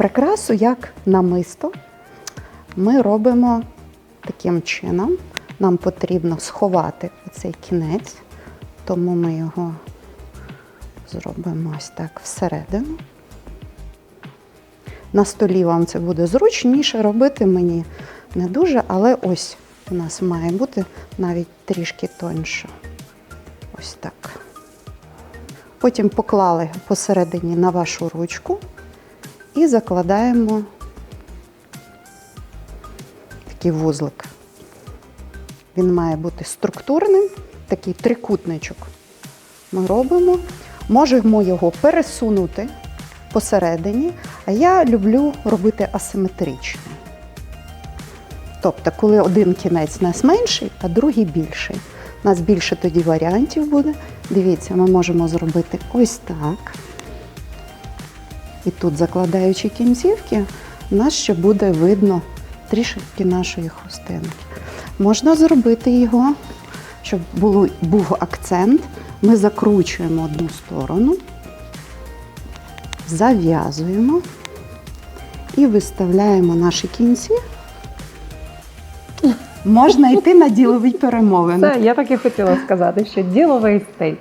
прикрасу як намисто ми робимо таким чином. Нам потрібно сховати цей кінець, тому ми його зробимо ось так всередину. На столі вам це буде зручніше робити мені не дуже, але ось у нас має бути навіть трішки тоньше. Ось так. Потім поклали посередині на вашу ручку і закладаємо такий вузлик. Він має бути структурним, такий трикутничок. Ми робимо. Можемо його пересунути посередині, а я люблю робити асиметрично. Тобто, коли один кінець у нас менший, а другий більший. У нас більше тоді варіантів буде. Дивіться, ми можемо зробити ось так. І тут, закладаючи кінцівки, у нас ще буде видно трішки нашої хустинки. Можна зробити його, щоб було, був акцент. Ми закручуємо одну сторону, зав'язуємо і виставляємо наші кінці. Можна йти на ділові перемовини. Це я так і хотіла сказати, що діловий стиль.